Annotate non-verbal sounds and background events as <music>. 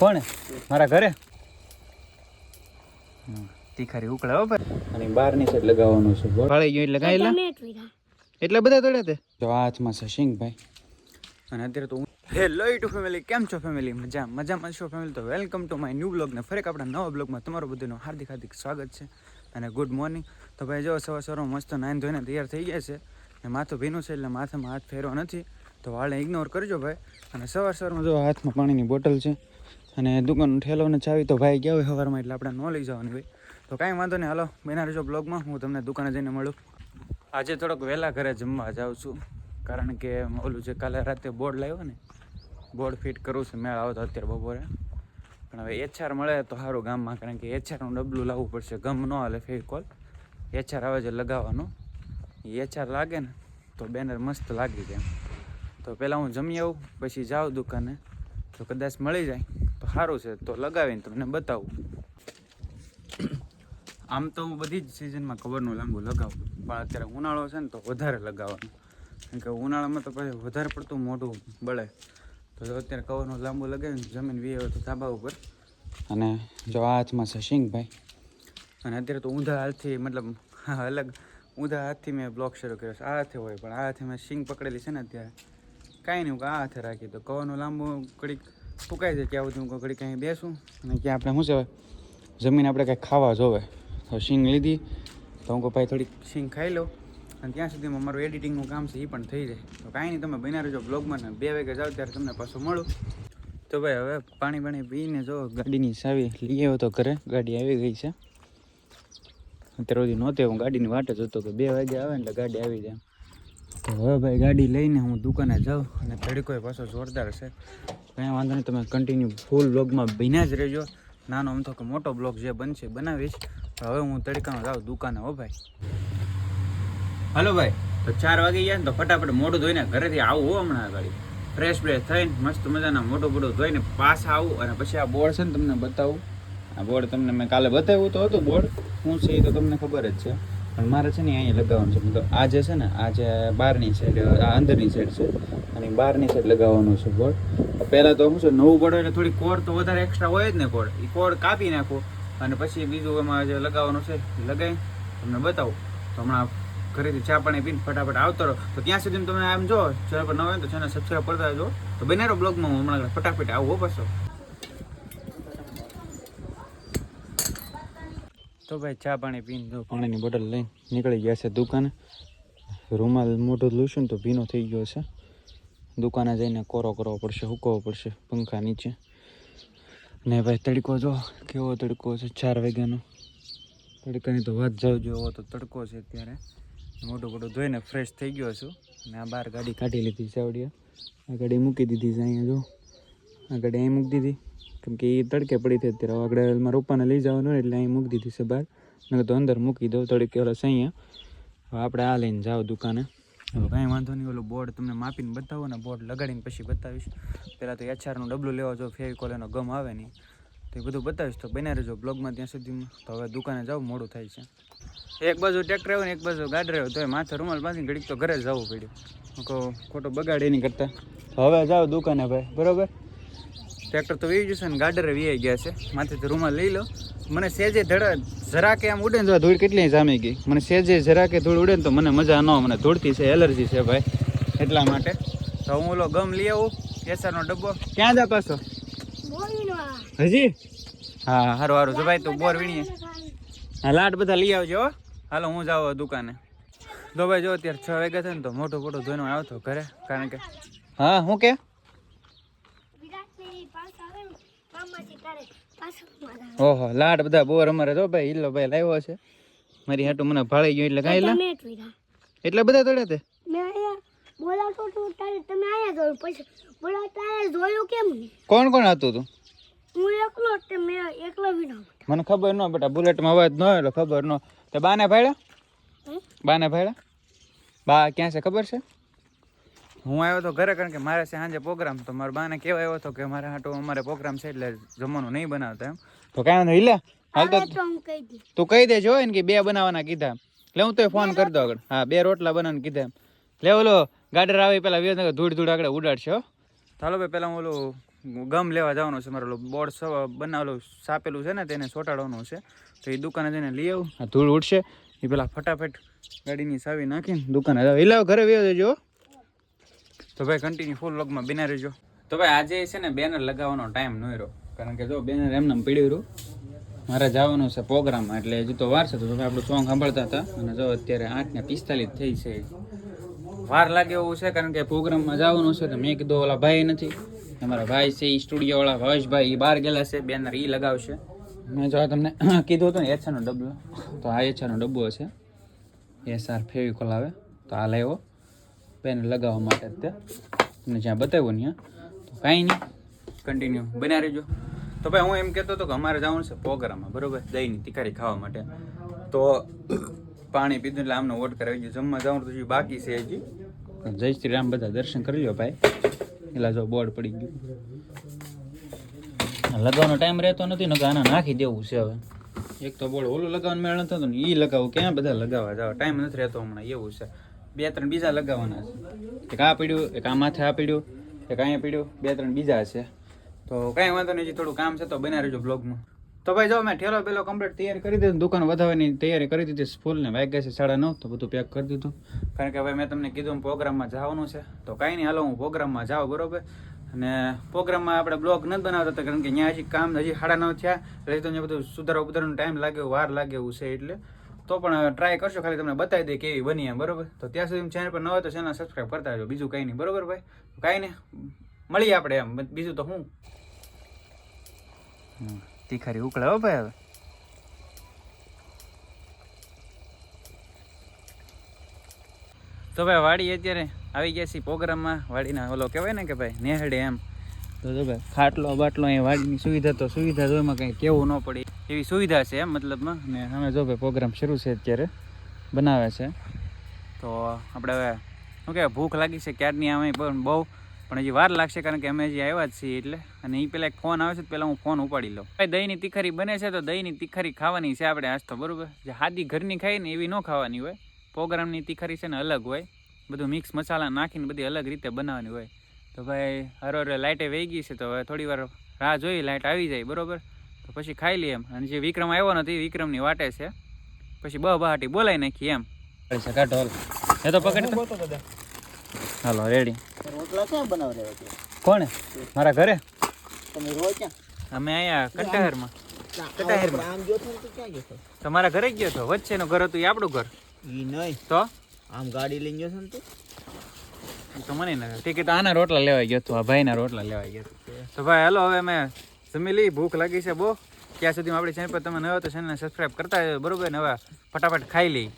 કોણે? મારા ઘરે? તીખારી ઉકળે હો ભાઈ. અને બહારની સાઈડ લગાવવાનું છે બોલ. ગયું એટલે કાંઈ એટલે એટલા બધા તોડ્યા તે? જો હાથમાં છે શીંગભાઈ અને અત્યારે તો હેલો ટુ ફેમિલી કેમ છો ફેમિલી મજા મજામાં છો ફેમિલી તો welcome to my new blog ને ફરેક આપણા નવા બ્લોગમાં તમારું બધાનું હાર્દિક હાર્દિક સ્વાગત છે અને ગુડ મોર્નિંગ તો ભાઈ જો સવાર સવારમાં મસ્ત નાઈન ધોઈને તૈયાર થઈ ગયા છે. ને માથું ભીનું છે એટલે માથામાં હાથ ફેરવો નથી. તો વાળને ઇગ્નોર કરજો ભાઈ. અને સવાર સવારમાં જો હાથમાં પાણીની બોટલ છે અને દુકાન ઠેલો ને ચાવી, તો ભાઈ ગયા હોય સવારમાં એટલે આપણે ન લઈ જવાની હોય. તો કાંઈ વાંધો નહીં, હાલો, બેના રહેજો બ્લોગમાં. હું તમને દુકાને જઈને મળું. આજે થોડોક વહેલા ઘરે જમવા જાઉં છું. કારણ કે ઓલું જે કાલે રાતે બોર્ડ લાવ્યો ને બોર્ડ ફિટ કરું છું. મેળ આવતો અત્યારે બપોરે. પણ હવે એચઆર મળે તો સારું ગામમાં, કારણ કે એચઆરનું ડબલું લાવવું પડશે. ગમ ન હાલે ફેવિકોલ એચઆર આવે છે લગાવવાનું. એચઆર લાગે ને, તો બેનર મસ્ત લાગી જાય. તો પહેલાં હું જમી આવું, પછી જાઉં દુકાને. તો કદાચ મળી જાય. તો સારું છે, તો લગાવીને તમને બતાવું. આમ તો હું બધી જ સિઝનમાં કવરનું લાંબુ લગાવું. પણ અત્યારે ઉનાળો છે ને, તો વધારે લગાવવાનું. કારણ કે ઉનાળામાં તો પછી વધારે પડતું મોઢું બળે. તો જો અત્યારે કવરનું લાંબુ લગાવીને જમીન વી તો ધાબા ઉપર. અને જો આ હાથમાં છે સિંગભાઈ. અને અત્યારે તો ઊંધા હાથથી, મતલબ, અલગ ઊંધા હાથથી મેં બ્લોક શરૂ કર્યો છે. આ હાથે હોય, પણ આ હાથે મેં સિંગ પકડેલી છે ને અત્યારે. કાંઈ નહીં આ હાથે રાખી તો. કવરનું લાંબુ ઘડીક ફૂંકાઈ જાય ત્યાં સુધી હું ઘડીક અહીં બેસું. અને ક્યાં આપણે શું છે જમીન આપણે કાંઈ ખાવા જોવે. તો શીંગ લીધી. તો હું ભાઈ, થોડીક શીંગ ખાઈ લઉં. અને ત્યાં સુધીમાં મારું એડિટિંગનું કામ છે એ પણ થઈ જાય. તો કાંઈ નહીં, તમે બન્યા રહેજો બ્લોગમાં બે વાગે જાઓ ત્યારે તમને પાછું મળું. તો ભાઈ, હવે પાણી પાણી પીને જો ગાડીની ચાવી લઈ આવ્યો તો ઘરે. ગાડી આવી ગઈ છે. અત્યારે સુધી નહોતી, હું ગાડીની વાટ જ હતો કે બે વાગે આવે એટલે ગાડી આવી જાય. તો હવે ભાઈ ગાડી લઈને હું દુકાને જાઉં અને તડકો પાછો જોરદાર છે. કંઈ વાંધો નહીં, તમે કન્ટિન્યુ ફૂલ બ્લોગમાં ભીના જ રહેજો. નાનો, આમ તો કે મોટો બ્લોગ જે બનશે બનાવીશ. હવે હું તડકામાં જાઉં દુકાને, હો ભાઈ. હાલો ભાઈ, તો ચાર વાગી ગયા ને તો ફટાફટ મોઢું ધોઈને ઘરેથી આવું હો હમણાં ગાડી ફ્રેશ બ્રેશ થઈને મસ્ત મજાના મોટો બોડો ધોઈને પાછા આવું અને પછી આ બોર્ડ છે ને તમને બતાવું. આ બોર્ડ તમને મેં કાલે બતાવ્યું તો હતું બોર્ડ શું છે એ તો તમને ખબર જ છે. પણ મારે છે ને અહીંયા લગાવવાનું છે. મતલબ આ જે છે ને, આ જે બહારની સાઈડ આ અંદરની સાઈડ છે, અને બહારની સાઈડ લગાવવાનું છે બોર્ડ પહેલાં તો શું છે, નવું બોર્ડ એટલે થોડી કોડ તો વધારે એક્સ્ટ્રા હોય જ ને કોડ એ કોડ કાપી નાખો, અને પછી બીજું એમાં જે લગાવવાનું છે લગાવી તમને બતાવું. તો હમણાં ઘરેથી ચા પાણી પીને ફટાફટ આવતો રહો. તો ત્યાં સુધી તમે આમ જો ચેનલ પર ન હોય તો ચેનલ સબસ્ક્રાઈબ કરતા જો તો બનારો બ્લોગમાં હું હમણાં ફટાફટ આવું, હો તો ભાઈ ચા પાણી પીને દો. પાણીની બોટલ લઈને નીકળી ગયા છે દુકાને. રૂમાલ મોટો લૂશું તો ભીનો થઈ ગયો છે. દુકાને જઈને કોરો કરવો પડશે હુકવો પડશે, પંખા નીચે. ને ભાઈ તડકો જો, કેવો તડકો છે, ચાર વાગ્યાનો. તડકાની તો વાત જાવ એવો તો તડકો છે અત્યારે. મોટો મોટો ધોઈને ફ્રેશ થઈ ગયો છું. ને આ બહાર ગાડી કાઢી લીધી છે આ ગાડી મૂકી દીધી છે અહીંયા જો. આ ગાડી અહીં મૂકી દીધી. કેમ કે એ તડકે પડી હતી અત્યારે. આગળ મારા રોપાને લઈ જવાનું એટલે અહીં મૂકી દીધી છે બહાર. મેં તો અંદર મૂકી દઉં તડકે ઓલા અહીંયા. હવે આપણે આ લઈને જાઓ દુકાને. હવે કાંઈ વાંધો નહીં, ઓલું બોર્ડ તમને માપીને બતાવો ને બોર્ડ લગાડીને પછી બતાવીશ. પહેલાં તો એચઆરનું ડબલું લેવા જો ફેવિકોલ એનો ગમ આવે નહીં. તો એ બધું બતાવીશ. તો બન્યા રહેજો બ્લોગમાં ત્યાં સુધીમાં. તો હવે દુકાને જાવ મોડું થાય છે. એક બાજુ ટ્રેક્ટર આવ્યો ને એક બાજુ ગાડ રહ્યો તો માથે રૂમાલ બાંધીને ઘડીક તો ઘરે જવું પડ્યું. ખોટો બગાડ નહીં કરતા. હવે જાઓ દુકાને ભાઈ, બરોબર? ટ્રેક્ટર તો વી જશે ને ગાડરે વી ગયા છે. માથેથી રૂમાલ લઈ લો. મને સેજે ધડા જરાકે આમ ઉડે ને તો ધૂળ કેટલી જામી ગઈ. મને સેજે જરાકે ધૂળ ઉડે ને તો મને મજા ન મને ધૂળથી છે, એલર્જી છે ભાઈ, એટલા માટે. તો હું ઓલો ગમ લઈ આવું કેસરનો ડબ્બો. ક્યાં જા પાછો? હજી? હા, હારું હારું. જો ભાઈ, તું બોર વીણીએ. હા લાટ બધા લઈ આવજો. હાલો, હું જાઉં દુકાને. તો ભાઈ, જો અત્યારે છ વાગ્યા થાય ને તો મોટો મોટો ધોઈને આવતો ઘરે, કારણ કે હા, હું કે? ઓહો લાડ બધા બોર અમારે જો ભાઈ ઈલો ભાઈ લાવ્યો છે. મારી હાટુ મને ભાળી ગયો એટલે કાંઈ લા. એટલા બધા તોડ્યા તે? બોલાવતો તો તારે તમે આયા જોયું પછી બોલા તારે જોયું કેમ કોણ કોણ હતું તું? હું એકલો તે મે એકલો વિના મને ખબર ન બેટા બુલેટમાં અવાજ ન એટલે ખબર ન તે બાને ભાડ્યા? બાને ભાડ્યા? બા ક્યાં છે ખબર છે? હું આવ્યો તો ઘરે કારણ કે મારે છે સાંજે પ્રોગ્રામ તો મારા બાને કેવા આવ્યો હતો કે મારે હાટું અમારે પ્રોગ્રામ છે એટલે જમવાનું નહીં બનાવતા એમ. તો કાંઈ વાંધો લે હાલ તો તો કહી દેજો હોય ને કે બે બનાવવાના કીધા. એટલે હું તો ફોન કરી દઉં આગળ. હા બે રોટલા બનાવવાનું કીધા એમ. લે ઓલો ગાડર આવે પેલા વિવેકનગર ધૂળ ધૂળ આગળ ઉડાડશો ચાલો ભાઈ પેલા હું ઓલું ગમ લેવા જવાનું છે મારે બોર્ડ બનાવેલું સાપેલું છે ને તેને ચોટાડવાનું છે તો એ દુકાને જઈને લઈ આવું. આ ધૂળ ઉડશે. એ પેલા ફટાફટ ગાડીની સાવી નાખીને દુકાને જાવ હિલાવ ઘરે વ્યો દેજો તો ભાઈ કન્ટિન્યુ ફૂલ લોગમાં બિના રહેજો. તો ભાઈ આજે છે ને બેનર લગાવવાનો ટાઈમ ન રહ્યો. કારણ કે જો બેનર એમને પીડ્યું રહ્યું. મારે જવાનું છે પ્રોગ્રામમાં એટલે હજુ તો વાર છે. તો તમે આપણું સોંગ સાંભળતા હતા. અને જો અત્યારે આઠ ને પિસ્તાલીસ થઈ છે. વાર લાગે એવું છે, કારણ કે પ્રોગ્રામમાં જવાનું છે. તો મેં કીધું, ઓલા ભાઈ નથી. અમારા ભાઈ છે એ સ્ટુડિયોવાળા ભાવેશભાઈ એ બહાર ગયેલા છે. બેનર એ લગાવશે. મેં જો તમને <coughs> કીધું હતું ને એછાનો ડબ્બો તો આ એચઆરનો ડબ્બો છે એસ આર ફેવિકોલ આવે. તો આ લાવ્યો. બેનર લગાવવા માટે જ તે તમને જ્યાં બતાવ્યું ને ત્યાં. તો કાંઈ નહીં. કન્ટિન્યુ બન્યા રહેજો. તો ભાઈ, હું એમ કહેતો હતો કે અમારે જવાનું છે પ્રોગ્રામમાં બરાબર? દહીંની તિકારી ખાવા માટે. તો પાણી પીધું એટલે આમનો વોટ કરાવી ગયો. જમવા જવાનું તો બાકી છે હજી. જય શ્રી રામ, બધા દર્શન કરી લો ભાઈ. એટલે જો બોર્ડ પડી ગયું. લગાવવાનો ટાઈમ રહેતો નથી ને આના નાખી દેવું છે હવે. એક તો બોર્ડ ઓલું લગાવવાનું મેળ નતો ને એ લગાવું. ક્યાં બધા લગાવવા જાવ? ટાઈમ નથી રહેતો હમણાં, એવું છે. બે ત્રણ બીજા લગાવવાના છે. એક આ પીડ્યું, એક આ માથે આ પીડ્યું, એક અહીંયા પીડ્યું, બે ત્રણ બીજા છે. તો કાંઈ વાંધો નહીં થોડું કામ છે તો બના રહેજો બ્લોગમાં. તો ભાઈ જો, મેં ઠેલો પેલો કમ્પ્લીટ તૈયારી કરી દીધું દુકાન વધારવાની તૈયારી કરી દીધી ફૂલને વાગ્યા છે સાડા નવ, તો બધું પેક કરી દીધું. કારણ કે ભાઈ મેં તમને કીધું પ્રોગ્રામમાં જવાનું છે. તો કાંઈ નહીં, હાલો હું પ્રોગ્રામમાં જાઉં, બરોબર? અને પ્રોગ્રામમાં આપણે બ્લોગ નથી બનાવતા હતા કારણ કે ત્યાં હજી કામ હજી સાડા નવ થયા. એટલે તો બધું સુધારો ઉધારવાનો ટાઈમ લાગ્યો, વાર લાગે એવું છે એટલે. તો પણ ટ્રાય કરશો, ખાલી તમને બતાવી દે કેવી બની એમ, બરોબર? તો ત્યાં સુધી ચેનલ પર ન હોય તો ચેનલ સબસ્ક્રાઈબ કરતા રહેજો, બીજું કંઈ નહીં, બરોબર ભાઈ? કાંઈ નહીં, મળીએ આપણે એમ બીજું તો હું? તીખારી ઉકળે હો ભાઈ હવે. તો ભાઈ વાડી અત્યારે આવી ગયા છીએ પ્રોગ્રામમાં વાડીના ઓલો કહેવાય ને કે ભાઈ, નેહડે એમ. તો ભાઈ, ખાટલો બાટલો એ વાડીની સુવિધા તો સુવિધા જો એમાં કંઈ કેવું ન પડે. એવી સુવિધા છે એમ મતલબમાં? ને અમે જો ભાઈ પ્રોગ્રામ શરૂ છે અત્યારે બનાવે છે. તો આપણે હવે શું કહેવાય ભૂખ લાગી છે ક્યારની અમે પણ બહુ પણ હજી વાર લાગશે કારણ કે અમે હજી આવ્યા જ છીએ એટલે. અને એ પેલા એક ફોન આવે છે તો પહેલાં હું ફોન ઉપાડી લઉં. ભાઈ દહીંની તીખારી બને છે તો દહીંની તીખારી ખાવાની છે આપણે આજ તો બરાબર? જે હાદી ઘરની ખાઈ ને એવી ન ખાવાની હોય. પ્રોગ્રામની તીખારી છે ને અલગ હોય. બધું મિક્સ મસાલા નાખીને બધી અલગ રીતે બનાવવાની હોય. તો ભાઈ હરો હરો લાઇટે વહી ગઈ છે તો હવે થોડી વાર રાહ જોઈ લાઇટ આવી જાય બરોબર? તો પછી ખાઈ લઈએ એમ. અને જે વિક્રમ આવ્યો નથી એ વિક્રમની વાટે છે. પછી બ બહાટી બોલાવી નાખી એમ. એ તો પકડ હાલો રેડી રોટલા ક્યાં કોણે? મારા ઘરે? તમે રોજ ક્યાં? અમે અહીંયા કટાહરમાં. કટાહેરમાં. આમ જો તો ક્યાં ગયો છો? તમારા ઘરે ગયો છો? વચ્ચેનું ઘર હતું એ આપણું ઘર. ઈ નહીં. તો? આમ ગાડી લઈને ગયો છો ને તું? તો મને ના ટિકિટ આના રોટલા લેવા ગયો હતો આ ભાઈના રોટલા લેવા ગયો તો ભાઈ હાલો હવે અમે જમી ભૂખ લાગી છે બહુ. ત્યાં સુધીમાં આપણી ચેનલ પર તમે ન હોય તો ચેનલને સબસ્ક્રાઈબ કરતા હોય બરોબર? ને હવે ફટાફટ ખાઈ લઈ.